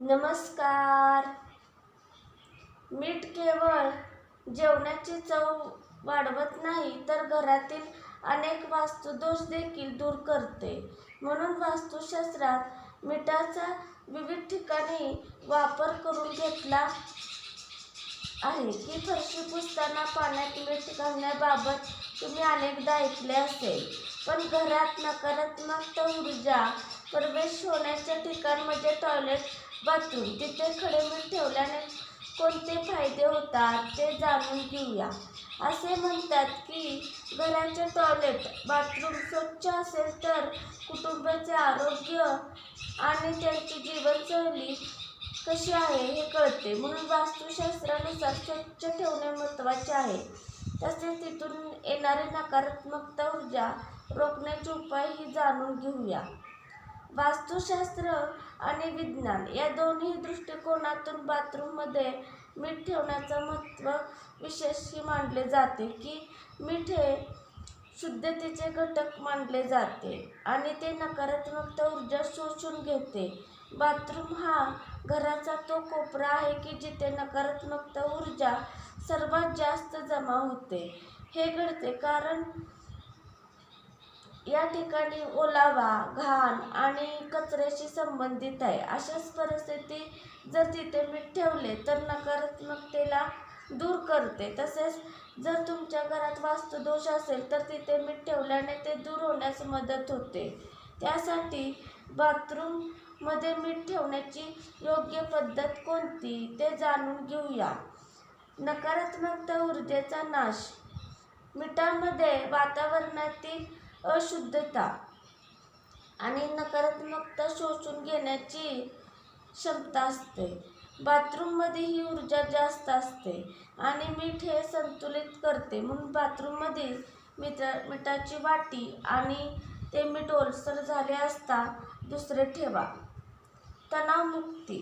नमस्कार. मीठ केवळ जेवणाची चव वाढवत नाही तर घरातील अनेक वास्तुदोष देखील दूर करते. म्हणून वास्तुशास्त्रात मिठाचा विविध ठिकाणी वापर करून घेतला आहे की फरशी पुसताना पाण्यात मीठ घालण्याबाबत तुम्ही अनेकदा ऐकले असेल. पण घरात नकारात्मक ऊर्जा प्रवेश होण्याचे ठिकाण म्हणजे टॉयलेट बाथरूम तिथे खडे मीठ ठेवल्याने कोणते फायदे होतात ते जाणून घेऊया. असे म्हणतात की घराचे टॉयलेट बाथरूम स्वच्छ असेल तर कुटुंबाचे आरोग्य आणि त्यांची जीवनशैली कशी आहे हे कळते. म्हणून वास्तुशास्त्रानुसार स्वच्छ ठेवणे महत्त्वाचे आहे. तसेच तिथून येणारी नकारात्मकता ऊर्जा रोखण्याचे उपायही जाणून घेऊया. वास्तुशास्त्र आणि विज्ञान या दोन्ही दृष्टिकोनातून बाथरूममध्ये मीठ ठेवण्याचं महत्त्व विशेषही मानले जाते की मीठ हे शुद्धतेचे घटक मानले जाते आणि ते नकारात्मकता ऊर्जा शोषून घेते. बाथरूम हा घराचा तो कोपरा आहे की जिथे नकारात्मकता ऊर्जा सर्वात जास्त जमा होते. हे घडते कारण या ठिकाणी ओलावा घाण आणि कचऱ्याशी संबंधित आहे. अशाच परिस्थिती जर तिथे मीठ ठेवले तर नकारात्मकतेला दूर करते. तसेच जर तुमच्या घरात वास्तुदोष असेल तर तिथे मीठ ठेवल्याने ते दूर होण्यास मदत होते. त्यासाठी बाथरूममध्ये मीठ ठेवण्याची योग्य पद्धत कोणती ते जाणून घेऊया. नकारात्मकता ऊर्जेचा नाश. मिठामध्ये वातावरणातील अशुद्धता आणि नकारात्मकता शोषून घेण्याची क्षमता असते. बाथरूममध्ये ही ऊर्जा जास्त असते आणि मीठ हे संतुलित करते. म्हणून बाथरूममधील मिठा मिठाची वाटी आणि ते मीठ ओलसर झाले असता दुसरे ठेवा. तणावमुक्ती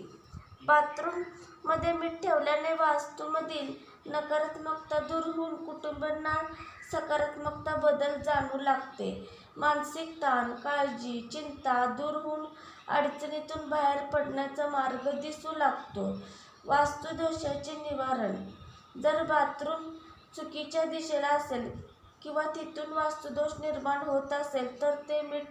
बाथरूममध्ये मीठ ठेवल्याने वास्तूमधील नकारात्मकता दूर होऊन कुटुंबांना सकारात्मकता बदल जाणू लागते. मानसिक ताण काळजी चिंता दूर होऊन अडचणीतून बाहेर पडण्याचा मार्ग दिसू लागतो. वास्तुदोषाचे निवारण. जर बाथरूम चुकीच्या दिशेला असेल किंवा तिथून वास्तुदोष निर्माण होत असेल तर ते मीठ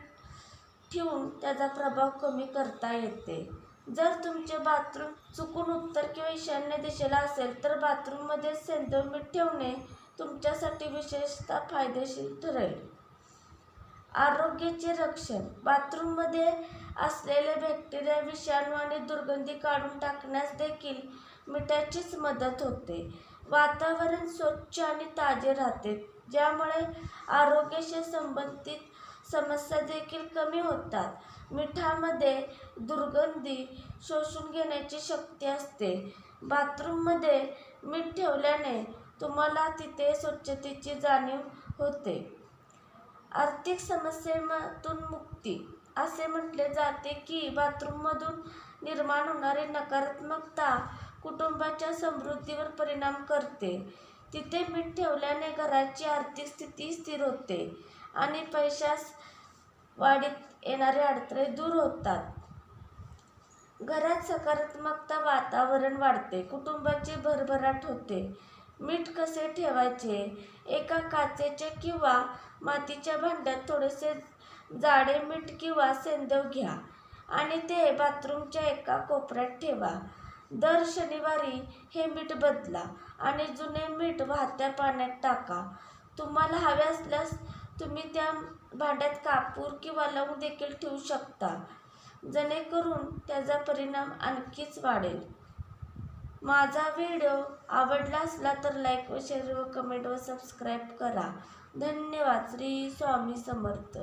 ठेवून त्याचा प्रभाव कमी करता येते. जर तुमचे बाथरूम चुकून उत्तर किंवा ईशान्य दिशेला असेल तर बाथरूममध्ये सेंद्रिय मीठ ठेवणे तुमच्यासाठी विशेषतः फायदेशीर ठरेल. आरोग्याचे रक्षण. बाथरूममध्ये असलेले बॅक्टेरिया विषाणू आणि दुर्गंधी काढून टाकण्यास देखील मिठाचीच मदत होते. वातावरण स्वच्छ आणि ताजे राहते. ज्यामुळे आरोग्याशी संबंधित समस्या देखील कमी होतात. मिठामध्ये दुर्गंधी शोषून घेण्याची शक्ती असते. बाथरूममध्ये मीठ ठेवल्याने तुम्हाला तिथे स्वच्छतेची जाणीव होते. आर्थिक समस्येमधून मुक्ती. असे म्हटले जाते की बाथरूममधून निर्माण होणारी नकारात्मकता कुटुंबाच्या समृद्धीवर परिणाम करते. तिथे मीठ ठेवल्याने घराची आर्थिक स्थिती स्थिर होते. आणि पैशास वाढीत येणारे अडथळे दूर होतात. घरात सकारात्मकता वातावरण वाढते. कुटुंबाची भरभराट होते. मीठ कसे ठेवायचे? एका काचेचे किंवा मातीच्या भांड्यात थोडेसे जाडे मीठ किंवा सेंदव घ्या आणि ते बाथरूमच्या एका कोपऱ्यात ठेवा. दर शनिवारी हे मीठ बदला आणि जुने मीठ वाहत्या पाण्यात टाका. तुम्हाला हवे असल्यास तुम्ही त्या भांड्यात कापूर किंवा लवंग देखील ठेवू शकता. जेणेकरून त्याचा परिणाम आणखीच वाढेल. माझा व्हिडिओ आवडला असला तर लाईक व शेअर व कमेंट व सबस्क्राईब करा. धन्यवाद. श्री स्वामी समर्थ.